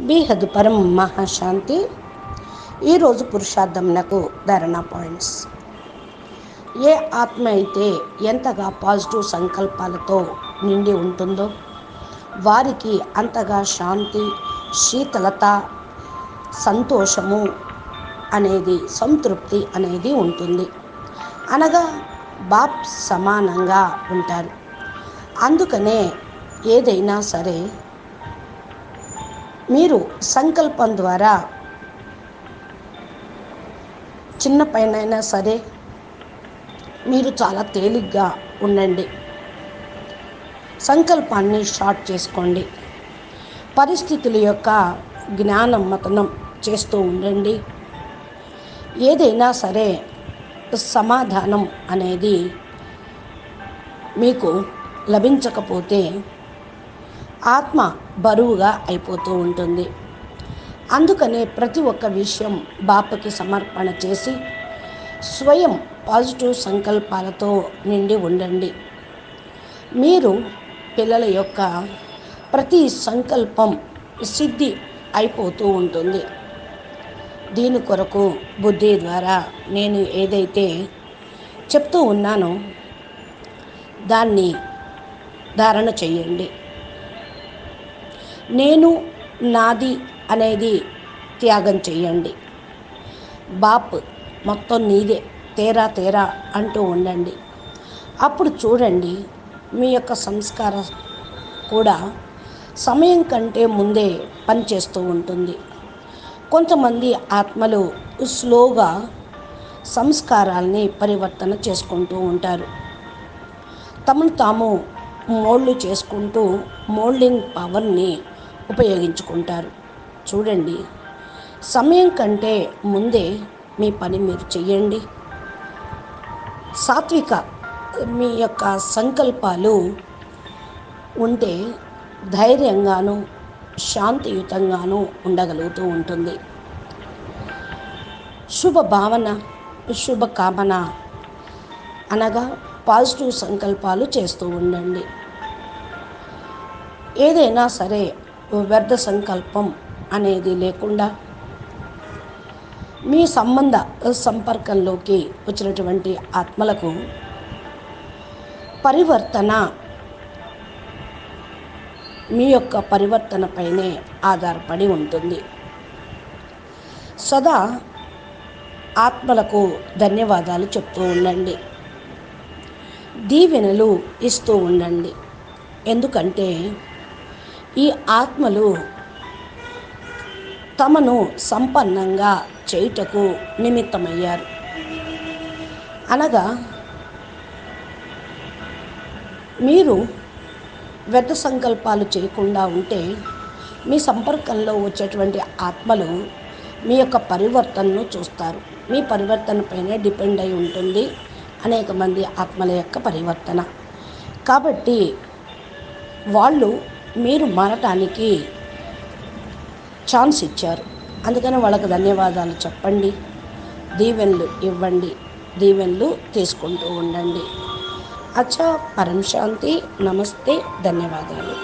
బీహదు పరం మహాశాంతి. ఈరోజు పురుషార్థమునకు ధారణ పాయింట్స్ ఏ ఆత్మ అయితే ఎంతగా పాజిటివ్ సంకల్పాలతో నిండి ఉంటుందో వారికి అంతగా శాంతి శీతలత సంతోషము అనేది సంతృప్తి అనేది ఉంటుంది. అనగా బాప్ సమానంగా ఉంటారు. అందుకనే ఏదైనా సరే మీరు సంకల్పం ద్వారా చిన్న పైనైనా సరే మీరు చాలా తేలిగ్గా ఉండండి. సంకల్పాన్ని షార్ట్ చేసుకోండి. పరిస్థితుల యొక్క జ్ఞానం మతనం చేస్తూ ఉండండి. ఏదైనా సరే సమాధానం అనేది మీకు లభించకపోతే ఆత్మ బరువుగా అయిపోతూ ఉంటుంది. అందుకనే ప్రతి ఒక్క విషయం బాపకి సమర్పణ చేసి స్వయం పాజిటివ్ సంకల్పాలతో నిండి ఉండండి. మీరు పిల్లల యొక్క ప్రతి సంకల్పం సిద్ధి అయిపోతూ ఉంటుంది. దీని కొరకు బుద్ధి ద్వారా నేను ఏదైతే చెప్తూ ఉన్నానో దాన్ని ధారణ చేయండి. నేను నాది అనేది త్యాగం చేయండి బాప్ మొత్తం నీదే తేరా తేరా అంటూ ఉండండి. అప్పుడు చూడండి మీ యొక్క సంస్కారం కూడా సమయం కంటే ముందే పనిచేస్తూ ఉంటుంది. కొంతమంది ఆత్మలు స్లోగా సంస్కారాల్ని పరివర్తన చేసుకుంటూ ఉంటారు. తమను తాము మోల్డ్ చేసుకుంటూ మోల్డింగ్ పవర్ని ఉపయోగించుకుంటారు. చూడండి సమయం కంటే ముందే మీ పని మీరు చెయ్యండి. సాత్విక మీ యొక్క సంకల్పాలు ఉంటే ధైర్యంగాను శాంతియుతంగాను ఉండగలుగుతూ ఉంటుంది. శుభ భావన శుభకామన అనగా పాజిటివ్ సంకల్పాలు చేస్తూ ఉండండి. ఏదైనా సరే వ్యర్థ సంకల్పం అనేది లేకుండా మీ సంబంధ సంపర్కంలోకి వచ్చినటువంటి ఆత్మలకు పరివర్తన మీ యొక్క పరివర్తనపైనే ఆధారపడి ఉంటుంది. సదా ఆత్మలకు ధన్యవాదాలు చెప్తూ ఉండండి. దీవెనలు ఇస్తూ ఉండండి. ఎందుకంటే ఈ ఆత్మలు తమను సంపన్నంగా చేయుటకు నిమిత్తమయ్యారు. అనగా మీరు వ్యర్థ సంకల్పాలు చేయకుండా ఉంటే మీ సంపర్కంలో వచ్చేటువంటి ఆత్మలు మీ యొక్క పరివర్తనను చూస్తారు. మీ పరివర్తన పైన డిపెండ్ అయి ఉంటుంది అనేక మంది ఆత్మల యొక్క పరివర్తన. కాబట్టి వాళ్ళు మీరు మారటానికి ఛాన్స్ ఇచ్చారు. అందుకని వాళ్ళకు ధన్యవాదాలు చెప్పండి. దీవెనలు ఇవ్వండి. దీవెనలు తీసుకుంటూ ఉండండి. అచ్చా పరం శాంతి నమస్తే ధన్యవాదాలు.